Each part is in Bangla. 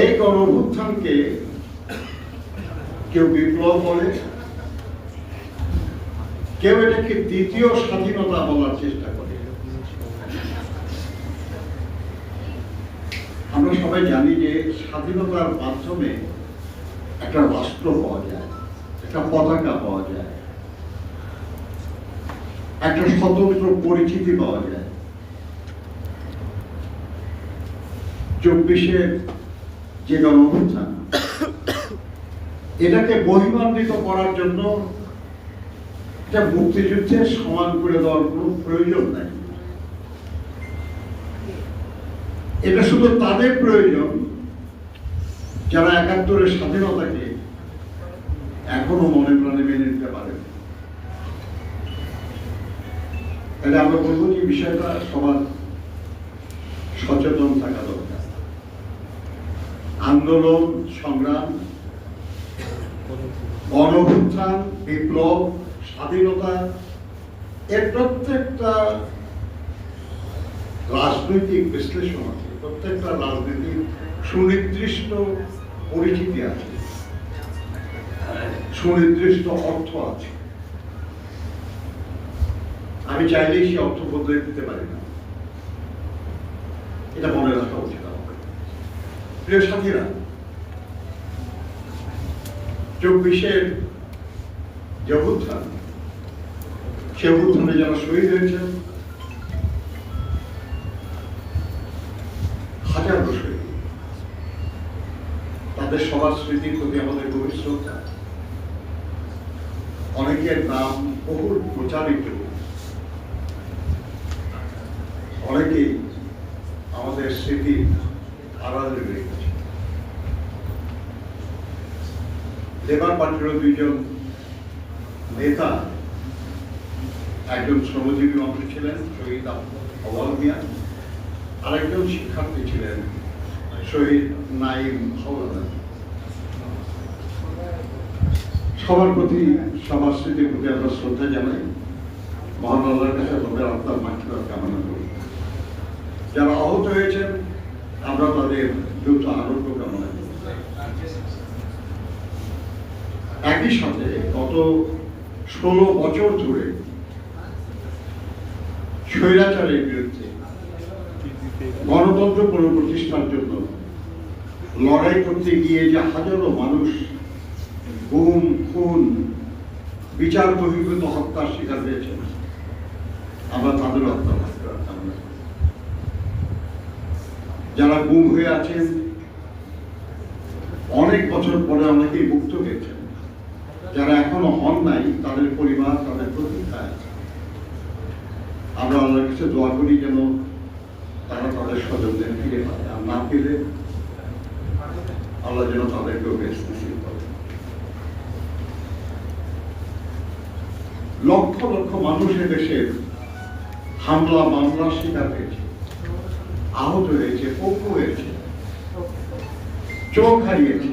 এই গণঅভ্যুত্থানকে কেউ বিপ্লব বলে, কেউ এটাকে দ্বিতীয় স্বাধীনতা বলার চেষ্টা করে। আমরা সবাই জানি যে স্বাধীনতার মাধ্যমে একটা রাষ্ট্র পাওয়া যায়, একটা পতাকা পাওয়া যায়, একটা স্বতন্ত্র পরিচিতি পাওয়া যায়। চব্বিশের যে গণঅভ্যুত্থান এটাকে বহিমান্বিত করার জন্য এটা মুক্তিযুদ্ধের সমান করে দেওয়ার কোনো প্রয়োজন নাই। এটা শুধু তাদের প্রয়োজন, যারা একাত্তরের স্বাধীনতাকে এখনও মনে প্রাণে মেনে নিতে পারে তাহলে আমরা বলব যে বিষয়টা সবার সচেতন থাকা দরকার। আন্দোলন, সংগ্রাম, গণভুত্থান, বিপ্লব, স্বাধীনতা এর প্রত্যেকটা রাজনৈতিক বিশ্লেষণ আছে, প্রত্যেকটা রাজনীতির সুনির্দিষ্ট পরিচিতি আছে, সুনির্দিষ্ট অর্থ আছে। আমি চাইলেই সে অর্থ বদলে দিতে পারি না। এটা মনে রাখা উচিত আমাদের প্রিয় সাথীরা, চব্বিশের যে অভ্যুত্থান, সে অভ্যুত্থানে যারা শহীদ হয়েছেন, হাজারো শহীদ তাদের সবার স্মৃতির প্রতি আমাদের গভীর শ্রদ্ধা। অনেকের নাম বহুল প্রচারিত। অনেকেই আমাদের স্মৃতি আড়ালে রয়ে গেছে লেবার পার্টিরও দুইজন নেতা, একজন শ্রমজীবী মানুষ ছিলেন, শহীদ অবাল মিয়া, আরেকজন শিক্ষার্থী ছিলেন, শহীদ নাইম সবার প্রতি সবার স্মৃতির প্রতি আমরা শ্রদ্ধা জানাই। মহান কাছে তাদের আত্মার মাঠের কামনা করি। যারা আহত হয়েছেন, আমরা তাদের দ্রুত আরোগ্য কামনা করি। একই সাথে গত ষোলো বছর ধরে স্বৈরাচারের বিরুদ্ধে গণতন্ত্র পুনঃপ্রতিষ্ঠার জন্য লড়াই করতে গিয়ে যে হাজারো মানুষ গুম, খুন, বিচার বহির্ভূত হত্যার শিকার হয়েছেন, আমরা তাদের হত্যা যারা গুম হয়ে আছেন, অনেক বছর পরে অনেকেই মুক্ত হয়েছেন। যারা এখনও হন নাই, তাদের পরিবার, তাদের প্রতীক্ষায় আছে আমরা আল্লাহর কাছে দোয়া করি যেন তারা তাদের স্বজনদের ফিরে পায়, আর না পেলে আল্লাহ যেন তাদেরকেও বেশ নসিব করে। লক্ষ লক্ষ মানুষ দেশের হামলা, মামলা শিকার হয়েছে, আহত হয়েছে, পক্ষ হয়েছে, চোখ হারিয়েছে।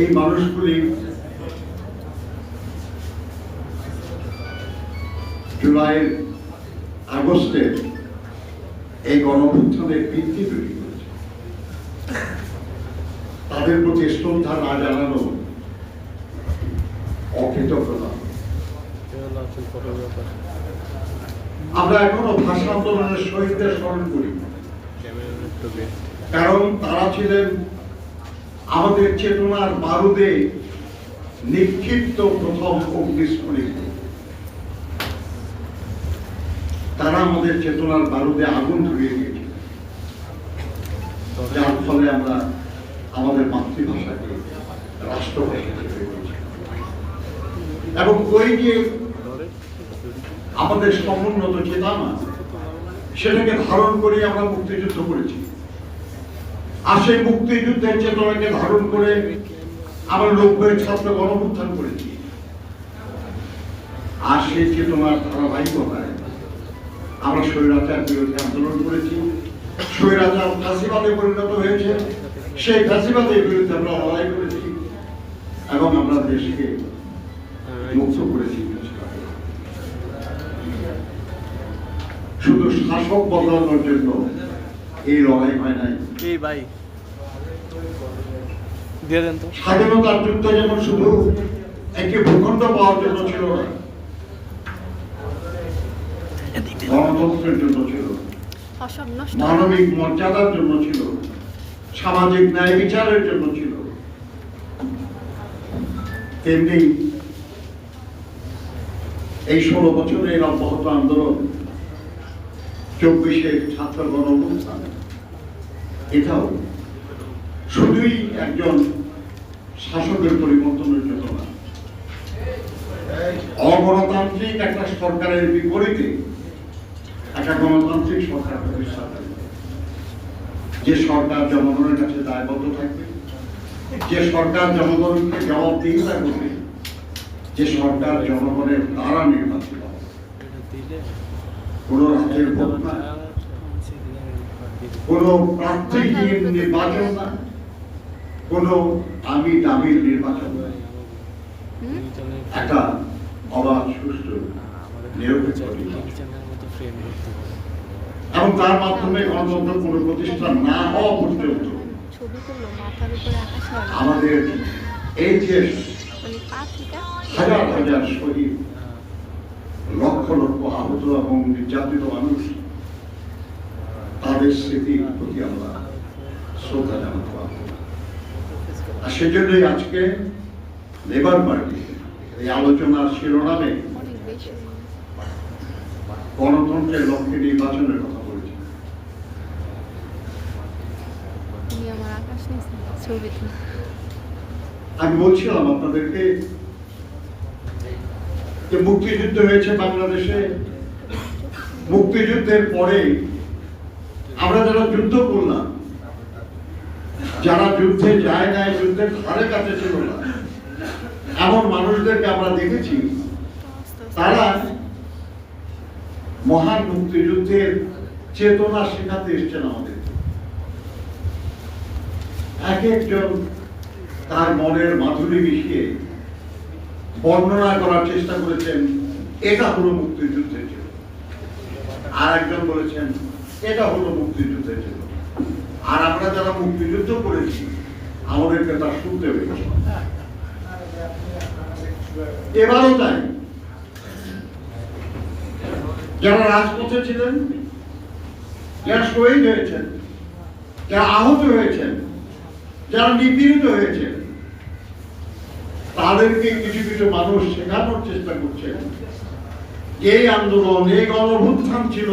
এই মানুষগুলি জুলাই আগস্টের এই গণভুত্থানের ভিত্তি তৈরি করেছে। তাদের প্রতি শ্রদ্ধা না জানানো অকৃতজ্ঞতা। আমরা এখনও ভাষা আন্দোলনের শহীদদের স্মরণ করি। কারণ তারা ছিলেন আমাদের চেতনার বারুদে নিক্ষিপ্ত প্রথম অগ্নিস্ফুলিত তারা আমাদের চেতনার বারুদে আগুন ধরিয়ে দিয়েছিল যার ফলে আমরা আমাদের মাতৃভাষাকে রাষ্ট্রভাষা এবং ওই যে আমাদের সমুন্নত চেতনা, সেটাকে ধারণ করে আমরা মুক্তিযুদ্ধ করেছি। আর মুক্তিযুদ্ধের চেতনাকে ধারণ করে আমরা নব্বই ছাত্র করেছি চেতনার ধারাবাহিকতায় আমরা স্বৈরাচার বিরুদ্ধে আন্দোলন করেছি, স্বৈরাচার ফাঁসিবাদে পরিণত হয়েছে, সেই ফাঁসিবাদের বিরুদ্ধে আমরা লড়াই করেছি এবং আমরা দেশকে মুক্ত করেছি শুধু শাসক বদলানোর জন্য এই লড়াই হয় নাই। এই ভাই। দিয়ে দেন তো। স্বাধীনতার যুদ্ধ যেমন শুধু একটি ভূখণ্ড পাওয়ার জন্য ছিল না। গণতন্ত্রের জন্য ছিল। মানবিক মর্যাদার জন্য ছিল। সামাজিক ন্যায় বিচারের জন্য ছিল। তেমনি এই ষোলো বছরের অব্যাহত আন্দোলন চব্বিশের ছাত্র গণঅভ্যুত্থান এটাও শুধুই একজন শাসকের পরিবর্তনের জন্য না অগণতান্ত্রিক একটা সরকারের বিপরীতে একটা গণতান্ত্রিক সরকার প্রতিষ্ঠা করবে। যে সরকার জনগণের কাছে দায়বদ্ধ থাকবে, যে সরকার জনগণকে জবাবদিহিতা করবে, যে সরকার জনগণের দ্বারা নির্বাচিত হবে। কোনো রাজ্যের ভোট না কোনো প্রার্থীহীন নির্বাচন না কোনো আমি দাবির নির্বাচন না হুম? একটা অবাধ সুষ্ঠু নিরপেক্ষ এবং তার মাধ্যমে গণতন্ত্র কোনো প্রতিষ্ঠান না হওয়া পর্যন্ত। আমাদের এই যে মানে হাজার হাজার শহীদ লক্ষ লক্ষ আহত এবং নির্যাতিত মানুষ তাদের স্মৃতির প্রতি আমরা শ্রদ্ধা জানাতে পারব। আর সেজন্যই আজকে লেবার পার্টি এই আলোচনার শিরোনামে গণতন্ত্রের লক্ষ্যে নির্বাচনের কথা বলেছি। আমি বলছিলাম আপনাদেরকে যে মুক্তিযুদ্ধ হয়েছে বাংলাদেশে। মুক্তিযুদ্ধের পরে আমরা যারা যুদ্ধ করলাম যারা যুদ্ধে যায় নাই যুদ্ধের ধারে কাছে ছিল না। এমন মানুষদেরকে আমরা দেখেছি। তারা মহান মুক্তিযুদ্ধের চেতনা শেখাতে এসছেন আমাদের। এক একজন তার মনের মাধুরী মিশিয়ে বর্ণনা করার চেষ্টা করেছেন, এটা হলো মুক্তিযুদ্ধের জন্য আর একজন বলেছেন এটা হলো মুক্তিযুদ্ধের জন্য। আর আমরা যারা মুক্তিযুদ্ধ করেছি আমাদেরকে তা শুনতে হয়েছে এবারও তাই। যারা রাজপথে ছিলেন, যারা শহীদ হয়েছেন, যারা আহত হয়েছেন, যারা নিপীড়িত হয়েছেন, তাদেরকে কিছু কিছু মানুষ শেখানোর চেষ্টা করছেন। এই আন্দোলন, এই গণভুত্থান ছিল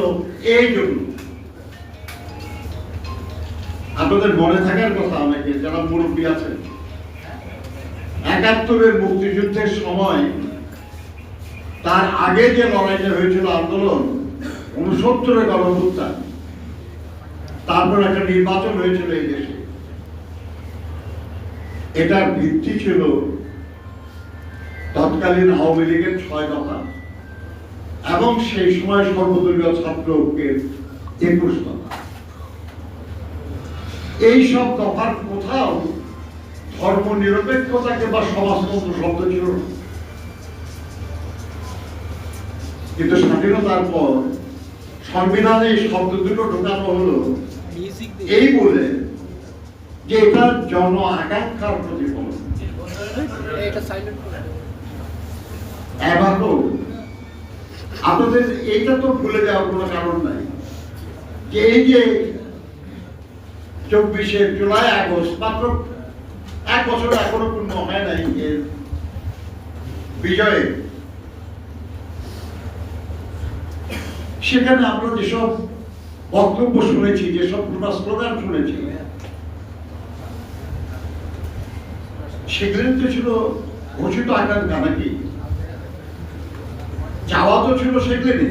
এই জন্য। আপনাদের মনে থাকার কথা অনেকে, যারা মুরব্বী আছেন। একাত্তরের মুক্তিযুদ্ধের সময় তার আগে যে লড়াইটা হয়েছিল আন্দোলন তারপর একটা নির্বাচন হয়েছিল এই দেশে। এটার ভিত্তি ছিল তৎকালীন আওয়ামী লীগের ছয় দফা। এবং সেই সময় সর্বদলীয় ছাত্র একুশ দফা। এই সব দফার কোথাও ধর্ম নিরপেক্ষতাকে বা সমাজতন্ত্র শব্দ ছিল না। কিন্তু স্বাধীনতার পর সংবিধানে এই শব্দ দুটো ঢোকানো হলো। এই বলে যে এটা জন আকাঙ্ক্ষার প্রতিফলন এবারও আপনাদের এইটা তো ভুলে যাওয়ার কোনো কারণ নাই। যে এই যে চব্বিশে জুলাই, আগস্ট। মাত্র এক বছর এখনও পূর্ণ হয় নাই এর বিজয়ে। সেখানে আমরা যেসব বক্তব্য শুনেছি, যেসব স্লোগান শুনেছি সেগুলো তো ছিল ঘোষিত আকাঙ্ক্ষা নাকি? চাওয়া তো ছিল সেগুলি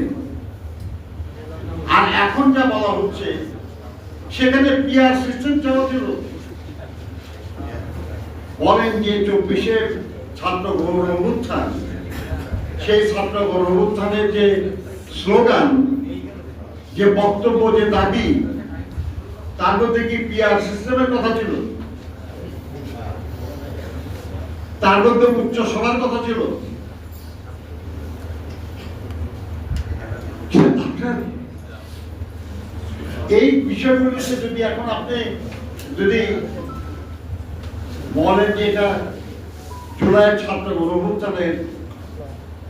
আর এখন যা বলা হচ্ছে সেখানে পিয়ার সিস্টেম চাওয়া ছিল বলেন যে চব্বিশের ছাত্র গণ অভ্যুত্থান সেই ছাত্র গণ অভ্যুত্থানের যে স্লোগান, যে বক্তব্য, যে দাবি, তার মধ্যে কি পিয়ার সিস্টেমের কথা ছিল? তার মধ্যে উচ্চ সভার কথা ছিল? এই বিষয়গুলিতে যদি এখন আপনি যদি বলেন যে এটা জুলাইয়ের ছাত্র গণভুত্থানের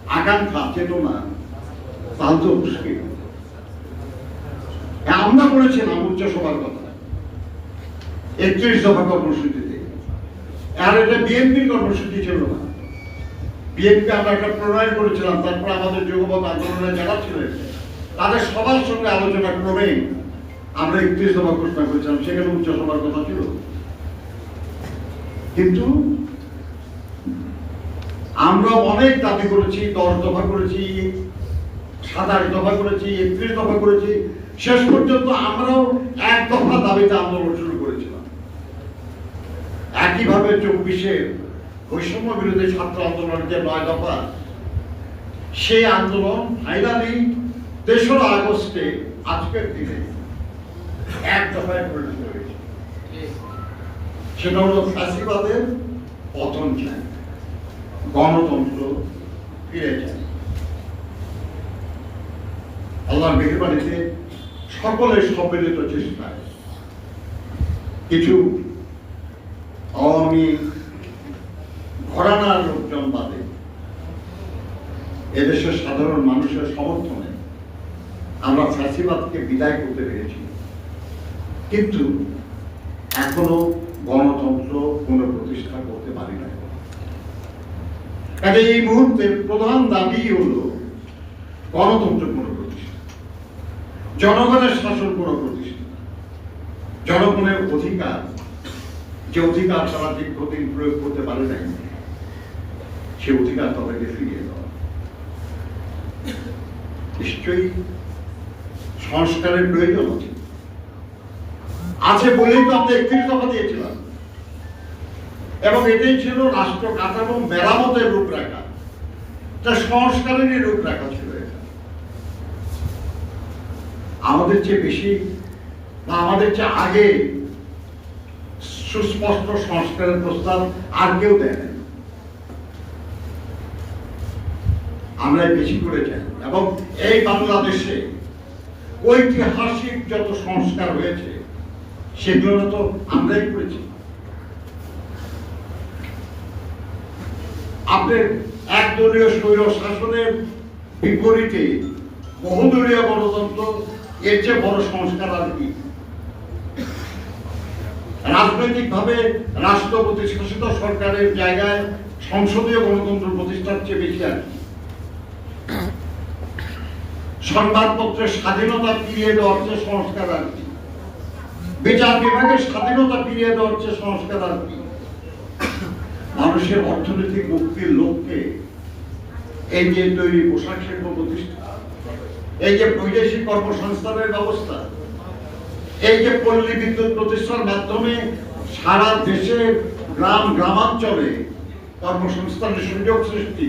আকাঙ্ক্ষা চেতনা তাহলে তো মুশকিল। হ্যাঁ, আমরা বলেছিলাম উচ্চসভার কথা। একত্রিশ দফা কর্মসূচিতে। আর এটা বিএনপির কর্মসূচি ছিল না। বিএনপি আমরা একটা প্রণয়ন করেছিলাম তারপর আমাদের যুগপথ আন্দোলনে যারা ছিলেন। তাদের সবার সঙ্গে আলোচনা ক্রমে আমরা একত্রিশ দফা ঘোষণা করেছিলাম, সেখানে উচ্চসভার কথা ছিল। কিন্তু আমরা অনেক দাবি করেছি, দশ দফা করেছি, সাতাশ দফা করেছি, একত্রিশ দফা করেছি। শেষ পর্যন্ত আমরাও এক দফা দাবিতে আন্দোলন শুরু করেছিলাম। একইভাবে চব্বিশে বৈষম্য বিরোধী ছাত্র আন্দোলনের যে নয় দফা, সেই আন্দোলন ফাইনালি তেসরা আগস্টে আজকের দিনে সেটা হলো ফ্যাসিবাদের পতন চাই, গণতন্ত্র ফিরে আল্লাহর মেহরবানিতে সকলের সম্মিলিত চেষ্টায় কিছু আওয়ামী ঘরানার লোকজন বাদে এদেশের সাধারণ মানুষের সমর্থনে আমরা ফ্যাসিবাদকে বিদায় করতে পেরেছি। কিন্তু এখনও গণতন্ত্র পুনঃপ্রতিষ্ঠা করতে পারি না কাজে এই মুহূর্তে প্রধান দাবি হলো গণতন্ত্র পুনঃপ্রতিষ্ঠা, জনগণের শাসন পুনঃপ্রতিষ্ঠা, জনগণের অধিকার, যে অধিকার তারা দীর্ঘদিন প্রয়োগ করতে পারে নাই, সে অধিকার তাদেরকে ফিরিয়ে দেওয়া। নিশ্চয়ই সংস্কারের প্রয়োজন আছে। আছে বলেই তো আমরা একত্রিশ দফা দিয়েছিলাম এবং এটাই ছিল রাষ্ট্র কাঠামো মেরামতের রূপরেখা। তা সংস্কারেরই রূপরেখা ছিল আমাদের চেয়ে বেশি বা আমাদের চেয়ে আগে সুস্পষ্ট সংস্কারের প্রস্তাব আর কেউ দেয় না আমরা বেশি করে চাই। এবং এই বাংলাদেশে ঐতিহাসিক যত সংস্কার হয়েছে সেগুলো তো আমরাই করেছি। আপনার একদলীয় স্বৈর শাসনের বিপরীতে বহুদলীয় গণতন্ত্র, এর চেয়ে বড় সংস্কার আর কি? রাজনৈতিকভাবে রাষ্ট্রপতি শাসিত সরকারের জায়গায় সংসদীয় গণতন্ত্র প্রতিষ্ঠার চেয়ে বেশি আর কি? সংবাদপত্রের স্বাধীনতা ফিরিয়ে দেওয়ার চেয়ে সংস্কার আর কি? বিচার বিভাগের স্বাধীনতা ফিরিয়ে দেওয়ার চেয়ে সংস্কার আর কি। মানুষের অর্থনৈতিক মুক্তির লক্ষ্যে এই যে তৈরি পোশাক শিল্প প্রতিষ্ঠা, এই যে বৈদেশিক কর্মসংস্থানের ব্যবস্থা, এই যে পল্লী বিদ্যুৎ প্রতিষ্ঠার মাধ্যমে সারা দেশে গ্রাম, গ্রামাঞ্চলে কর্মসংস্থানের সুযোগ সৃষ্টি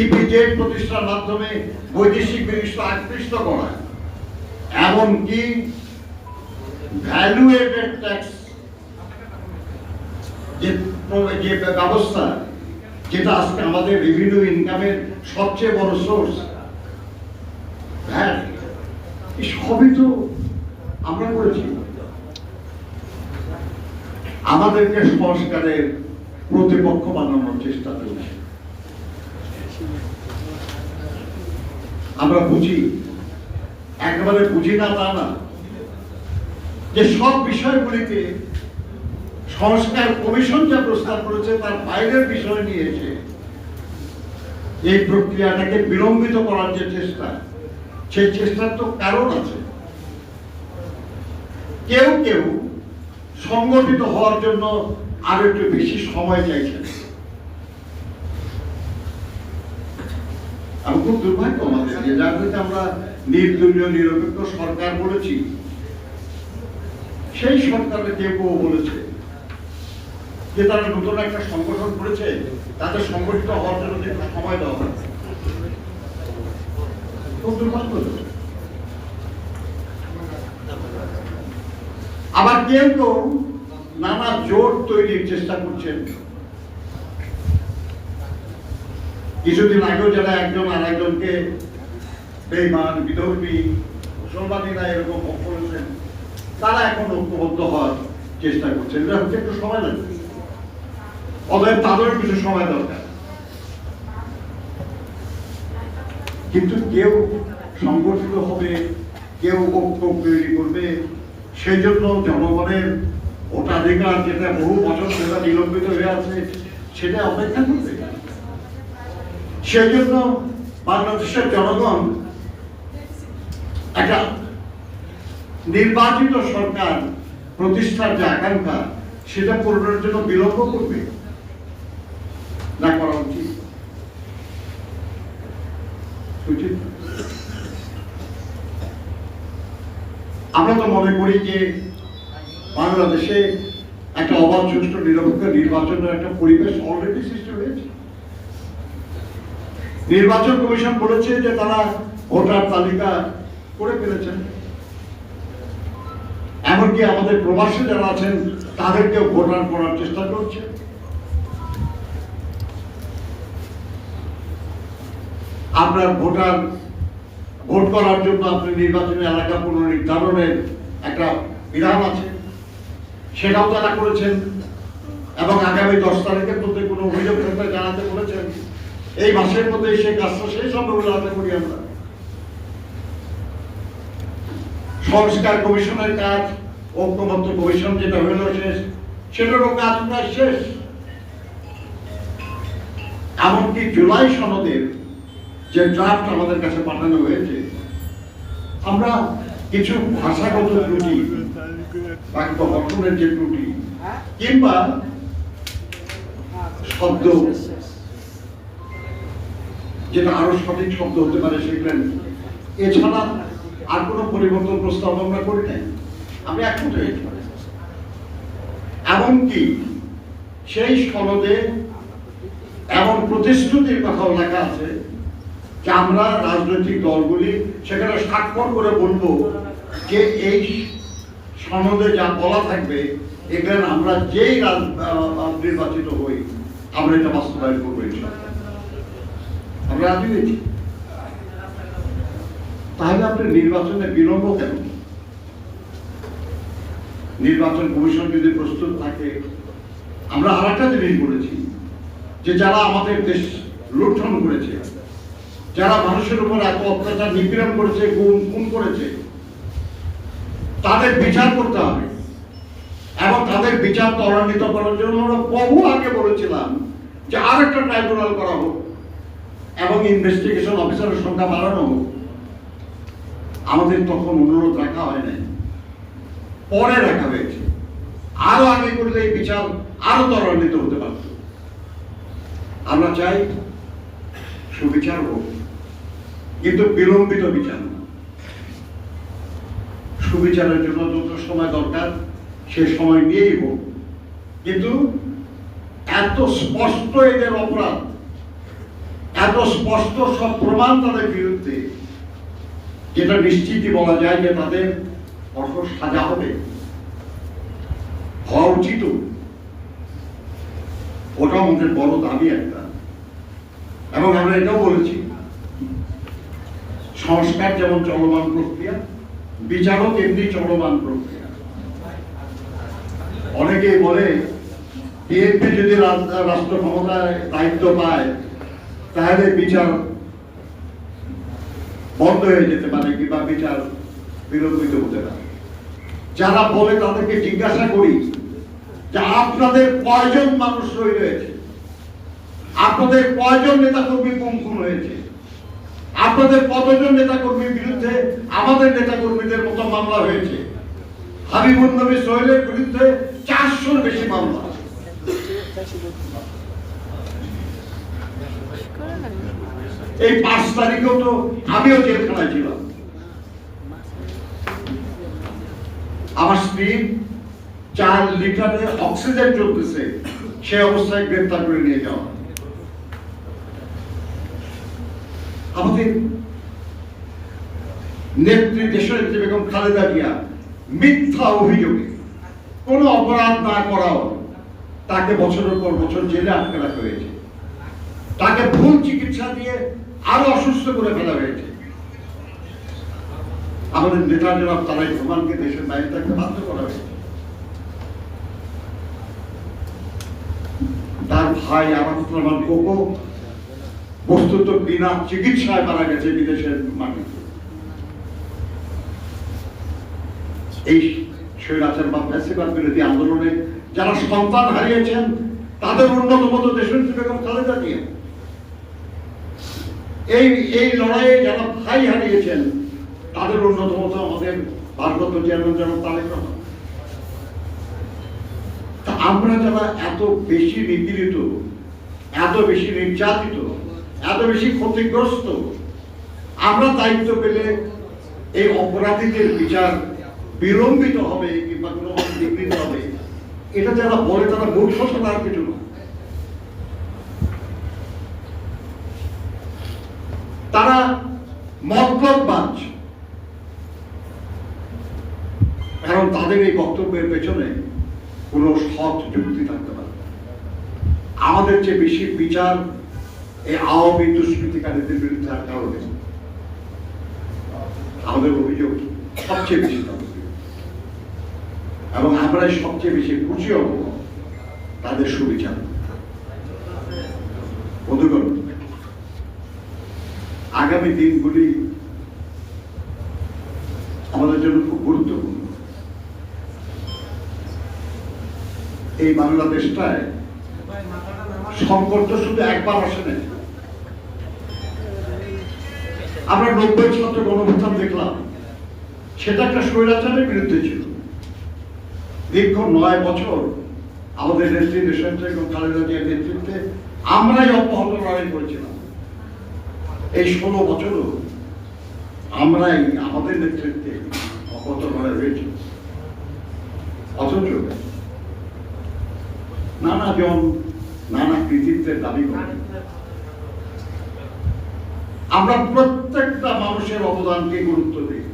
ইপিজেড প্রতিষ্ঠার মাধ্যমে বৈদেশিক বিনিয়োগ আকৃষ্ট করা, এমনকি ট্যাক্স যে যে ব্যবস্থা, যেটা আজকে আমাদের রেভিনিউ ইনকামের সবচেয়ে বড় সোর্স ভ্যাট সবই তো আমরা করেছি। আমাদেরকে সংস্কারের প্রতিপক্ষ বানানোর চেষ্টা চলছে আমরা বুঝি, একেবারে বুঝি না তা না। যে সব বিষয়গুলিতে সংস্কার কমিশন যা প্রস্তাব করেছে, তার বাইরের বিষয় নিয়ে এসে এই প্রক্রিয়াটাকে বিলম্বিত করার যে চেষ্টা, সেই চেষ্টার তো কারণ আছে। কেউ কেউ সংগঠিত হওয়ার জন্য আরও একটু বেশি সময় চাইছেন। আমি খুব দুর্ভাগ্য আমাদের যে যার হইতে আমরা নির্দলীয়, নিরপেক্ষ সরকার বলেছি। সেই সরকারের কেউ কেউ বলেছে যে তারা নতুন একটা সংগঠন করেছে তাদের সংগঠিত হওয়ার জন্য একটু সময় দেওয়া হয় আবার কেউ কেউ নানা জোট তৈরির চেষ্টা করছেন। কিছুদিন আগেও যারা একজন আর একজনকে বেইমান, বিধর্মী, মুসলমানেরা এরকম ভোগ করেছেন তারা এখন ঐক্যবদ্ধ হওয়ার চেষ্টা করছে। এটা হচ্ছে একটু সময় লাগবে। অতএব তাদেরও কিছু সময় দরকার। কিন্তু কেউ সংগঠিত হবে, কেউ ঐক্য তৈরি করবে সেই জন্য জনগণের ভোটাধিকার যেটা বহু বছর সেটা বিলম্বিত হয়ে আছে, সেটা অপেক্ষা করবে। সেই জন্য বাংলাদেশের জনগণ একটা নির্বাচিত সরকার প্রতিষ্ঠার যে আকাঙ্ক্ষা, সেটা পূরণের জন্য বিলম্ব করবে? না করা উচিত। আমরা তো মনে করি যে বাংলাদেশে একটা অবাধ সুষ্ঠু নিরপেক্ষ নির্বাচনের একটা পরিবেশ অলরেডি সৃষ্টি হয়েছে। নির্বাচন কমিশন বলেছে যে তারা ভোটার তালিকা করে ফেলেছেন। এমনকি আমাদের প্রবাসী যারা আছেন তাদেরকেও ভোটার করার চেষ্টা করছে। আপনার ভোটার ভোট করার জন্য আপনি নির্বাচনী এলাকা পুনর্নির্ধারণের একটা বিধান আছে। সেটাও তারা করেছেন এবং আগামী দশ তারিখের মধ্যে কোনো অভিযোগ থাকলে জানাতে বলেছেন। এই মাসের মধ্যে সেই কাজটা শেষ হবে আশা করি আমরা। সংস্কার কমিশনের কাজ ঐক্যমত্য কমিশন যেটা হইল শেষ। সেটারও কাজ প্রায় শেষ। এমনকি জুলাই সনদের যে ড্রাফট আমাদের কাছে পাঠানো হয়েছে, আমরা কিছু ভাষাগত ত্রুটি, বাক্য গঠনের যে ত্রুটি, কিংবা শব্দ, যেটা আরও সঠিক শব্দ হতে পারে সেগুলো এছাড়া আর কোনো পরিবর্তন প্রস্তাব আমরা করি নাই। আমি একমত হয়েছি এমনকি সেই সনদে এমন প্রতিশ্রুতির কথাও লেখা আছে যে আমরা রাজনৈতিক দলগুলি সেখানে স্বাক্ষর করে বলব যে এই সনদে যা বলা থাকবে, এখানে আমরা যেই নির্বাচিত হই, আমরা এটা বাস্তবায়ন করব। আমরা রাজি হয়েছি। তাহলে আপনি নির্বাচনে বিলম্ব কেন? নির্বাচন কমিশন যদি প্রস্তুত থাকে, আমরা আর একটা জিনিস বলেছি যে যারা আমাদের দেশ লুণ্ঠন করেছে, যারা মানুষের উপর এত অত্যাচার নিপীড়ন করেছে, গুম, খুন করেছে, তাদের বিচার করতে হবে। এবং তাদের বিচার ত্বরান্বিত করার জন্য আমরা বহু আগে বলেছিলাম যে আর একটা ট্রাইব্যুনাল করা হোক এবং ইনভেস্টিগেশন অফিসারের সংখ্যা বাড়ানো হোক। আমাদের তখন অনুরোধ রাখা হয় নাই। পরে রাখা হয়েছে। আরও আগে করলে এই বিচার আরও ত্বরান্বিত হতে পারত। আমরা চাই সুবিচার হোক, কিন্তু বিলম্বিত বিচার সুবিচারের জন্য যত সময় দরকার, সে সময় নিয়েই হোক। কিন্তু এত স্পষ্ট এদের অপরাধ, এত স্পষ্ট সব প্রমাণ তাদের বিরুদ্ধে, যেটা নিশ্চিতই বলা যায় যে তাদের কঠোর সাজা হবে। হওয়া উচিত ওটা আমাদের বড় দাবি একটা। এবং আমরা এটাও বলেছি। সংস্কার যেমন চলমান প্রক্রিয়া বিচারও তেমনি চলমান প্রক্রিয়া। অনেকেই বলে, বিএনপি যদি রাষ্ট্র ক্ষমতায় দায়িত্ব পায়, তাহলে বিচার বন্ধ হয়ে যেতে পারে কিংবা বিচার বিলম্বিত হতে পারে। যারা বলে তাদেরকে জিজ্ঞাসা করি যে আপনাদের কয়জন মানুষ শহীদ হয়েছে আপনাদের কয়জন নেতা কর্মী খুন হয়েছে? আপনাদের কতজন নেতা কর্মীর বিরুদ্ধে আমাদের নেতা কর্মীদের মতো মামলা হয়েছে? হাবিবুল নবী সোহেলের বিরুদ্ধে চারশোর বেশি মামলা। এই পাঁচ তারিখেও তো আমিও জেলখানায় ছিলাম। আমার স্ত্রী চার লিটারে অক্সিজেন চলতেছে, সে অবস্থায় গ্রেফতার করে নিয়ে যাওয়া। আমাদের নেত্রী দেশনেত্রী বেগম খালেদা জিয়া মিথ্যা অভিযোগে কোনো অপরাধ না করাও তাকে বছরের পর বছর জেলে আটকে রাখা হয়েছে তাকে ভুল চিকিৎসা দিয়ে আরও অসুস্থ করে ফেলা হয়েছে আমাদের নেতা জনাব তারাই রহমানকে দেশের বাইরে থাকতে বাধ্য করা হয়েছে। তার ভাই আরাফাত রহমান কোকো বস্তুত বিনা চিকিৎসায় মারা গেছে বিদেশের মাটিতে এই স্বৈরাচার বা ফ্যাসিবাদ বিরোধী আন্দোলনে যারা সন্তান হারিয়েছেন, তাদের অন্যতম তো দেশনেত্রী বেগম খালেদা জিয়া। এই এই লড়াইয়ে যারা ভাই হারিয়েছেন তাদের অন্যতম তো আমাদের ভারপ্রাপ্ত চেয়ারম্যান জনাব তারেক রহমান। তা আমরা যারা এত বেশি নিপীড়িত, এত বেশি নির্যাতিত, এত বেশি ক্ষতিগ্রস্ত, আমরা দায়িত্ব পেলে এই অপরাধীদের বিচার বিলম্বিত হবে কিংবা কোনো বিঘ্নিত হবে, এটা যারা বলে তারা মূর্খ ছাড়া আর কিছু না তারা মতলববাজ। কারণ তাদের এই বক্তব্যের পেছনে কোনো সৎ যুক্তি থাকতে পারে। আমাদের চেয়ে বেশি বিচার এই আওয়ামী দুষ্কৃতিকারীদের বিরুদ্ধে আর কারও নেই। আমাদের অভিযোগ সবচেয়ে বেশি এবং আমরাই সবচেয়ে বেশি খুশি হব তাদের সুবিচার। আগামী দিনগুলি আমাদের জন্য খুব গুরুত্বপূর্ণ। এই বাংলাদেশটায় সংকট তো শুধু একবার আসে নাই। আমরা নব্বই ছাত্র গণভ্যুত্থান দেখলাম, সেটা একটা স্বৈরাচারের বিরুদ্ধে ছিল। দীর্ঘ নয় বছর আমাদের নেত্রী দেশনেত্রী এবং খালেদা জিয়ার নেতৃত্বে আমরাই অব্যাহত লড়াই করেছিলাম। এই ষোলো বছরও আমরাই আমাদের নেতৃত্বে অব্যাহত লড়াই হয়েছিল। অথচ নানা জন, নানা কৃতিত্বের দাবি করে। আমরা প্রত্যেকটা মানুষের অবদানকে গুরুত্ব দিই।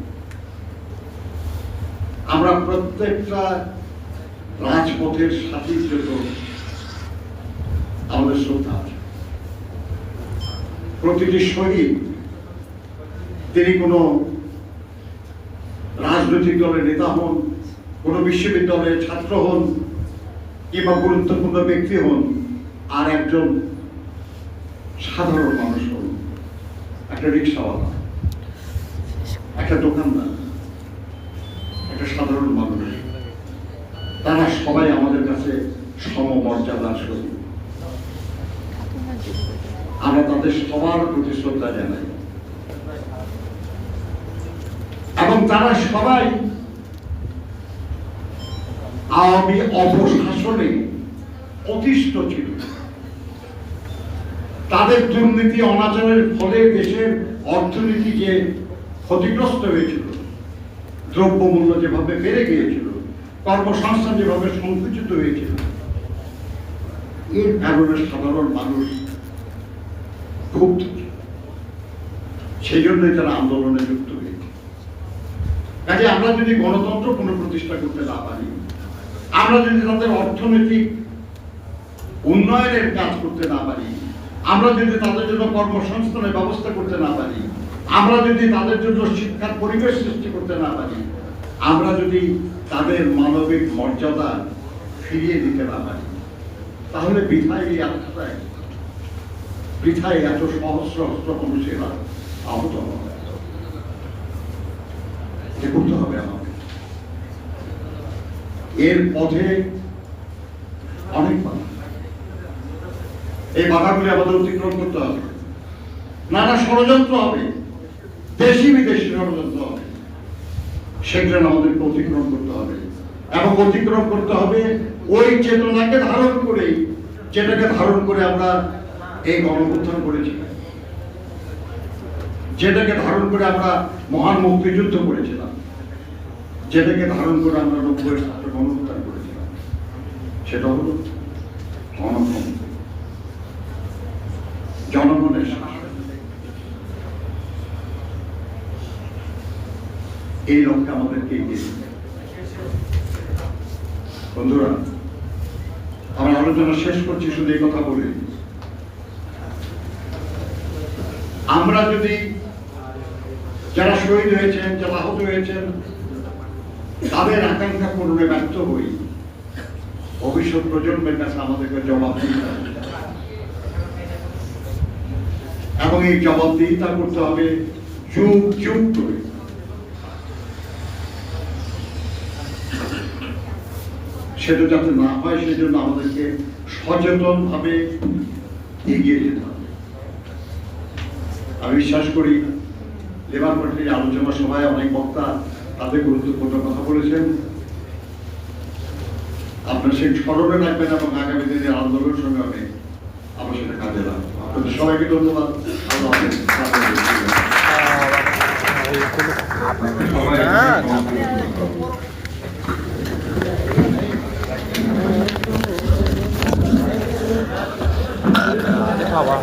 আমরা প্রত্যেকটা রাজপথের সাথীর জন্য আমাদের শ্রদ্ধা আছে। প্রতিটি শহীদ, তিনি কোনো রাজনৈতিক দলের নেতা হন, কোনো বিশ্ববিদ্যালয়ের ছাত্র হন কিংবা গুরুত্বপূর্ণ ব্যক্তি হন, আর একজন সাধারণ মানুষ হন, একটা রিক্সাওয়ালা, একটা দোকানদার, একটা সাধারণ মানুষ। তারা সবাই আমাদের কাছে সমমর্যাদার সহিত। আমরা তাদের সবার প্রতি শ্রদ্ধা জানাই। এবং তারা সবাই আওয়ামী অপশাসনে অতিষ্ঠ ছিল তাদের দুর্নীতি অনাচারের ফলে দেশের অর্থনীতি যে ক্ষতিগ্রস্ত হয়েছিল, দ্রব্যমূল্য যেভাবে বেড়ে গিয়েছিল, কর্মসংস্থান যেভাবে সংকুচিত হয়েছিল, এর কারণে সাধারণ মানুষ ছিল। সেই জন্যই তারা আন্দোলনে যুক্ত হয়েছে কাজে আমরা যদি গণতন্ত্র পুনঃপ্রতিষ্ঠা করতে না পারি আমরা যদি তাদের অর্থনৈতিক উন্নয়নের কাজ করতে না পারি, আমরা যদি তাদের জন্য কর্মসংস্থানের ব্যবস্থা করতে না পারি, আমরা যদি তাদের জন্য শিক্ষার পরিবেশ সৃষ্টি করতে না পারি, আমরা যদি তাদের মানবিক মর্যাদা ফিরিয়ে দিতে না পারি, তাহলে বৃথায় এই আত্মায় বৃথায় এত সহস্র হস্র মানুষেরা আহত হবে করতে হবে আমাদের। এর পথে অনেক বাধা। এই বাধাগুলি আমাদের অতিক্রম করতে হবে। নানা ষড়যন্ত্র হবে। দেশি বিদেশি ষড়যন্ত্র হবে। সেগুলো আমাদেরকে অতিক্রম করতে হবে। এবং অতিক্রম করতে হবে ওই চেতনাকে ধারণ করে, যেটাকে ধারণ করে আমরা এই গণপ্রত্থান করেছি। যেটাকে ধারণ করে আমরা মহান মুক্তিযুদ্ধ করেছিলাম। যেটাকে ধারণ করে আমরা নব্বই ছাত্র গণপ্রত্যান করেছিলাম, সেটা হলো গণতন্ত্র জনগণের শাসন। এই লক্ষ্যে আমাদেরকে এগিয়ে বন্ধুরা, আমার আলোচনা শেষ করছি, শুধু এই কথা বলে। আমরা যদি যারা শহীদ হয়েছেন, যারা আহত হয়েছেন তাদের আকাঙ্ক্ষা পূরণে ব্যর্থ হই। ভবিষ্যৎ প্রজন্মের কাছে আমাদেরকে জবাব দিতে এবং এই জবাবদিহিতা করতে হবে যুগ যুগ করে সেটা যাতে না হয় সেজন্য আমাদেরকে সচেতন ভাবে এগিয়ে যেতে হবে। আমি বিশ্বাস করি, লেবার পার্টির আলোচনা সভায় অনেক বক্তা তাদের গুরুত্বপূর্ণ কথা বলেছেন। আপনার সেই স্মরণে রাখবেন এবং আগামী দিনের আন্দোলন সংগ্রামে আমরা সেটা কাজে লাগবো। সবাইকে ধন্যবাদ। হাফেজ। বাবা